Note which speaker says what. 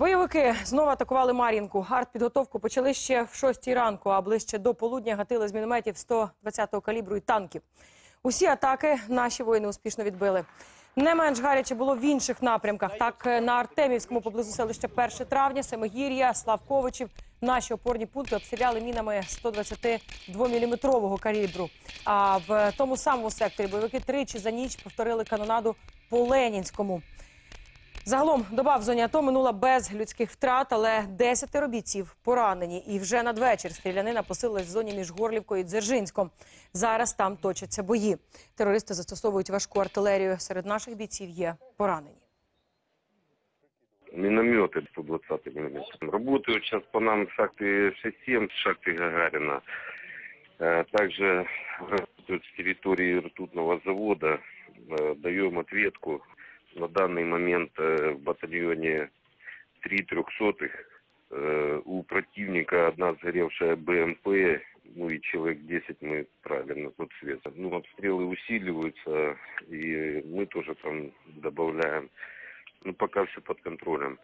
Speaker 1: Бойовики знову атакували Мар'їнку. Артпідготовку почали ще в 6 ранку, а ближче до полудня гатили з мінометів 120-го калібру і танків. Усі атаки наші воїни успішно відбили. Не менш гаряче було в інших напрямках. Так, на Артемівському поблизу селища 1 травня, Семигір'я, Славковичів. Наші опорні пункти обстріляли мінами 122-мм калібру. А в тому самому секторі бойовики тричі за ніч повторили канонаду по Ленінському. Загалом доба в зоні АТО минула без людських втрат, але 10 бійців поранені. І вже надвечір стрілянина посилилась в зоні між Горлівкою і Дзержинськом. Зараз там точаться бої. Терористи застосовують важку артилерію. Серед наших бійців є поранені.
Speaker 2: Минометы 120 мм. Работают сейчас по нам шахты 6-7, шахты Гагарина. Э, Также работают с территории ртутного завода. Э, Даем ответку. На данный момент э, в батальоне три трехсотых. Э, У противника одна сгоревшая БМП, ну и человек 10 мы правильно на тот свет. Ну, обстрелы усиливаются, и мы тоже там добавляем. Ну, пока все под контролем.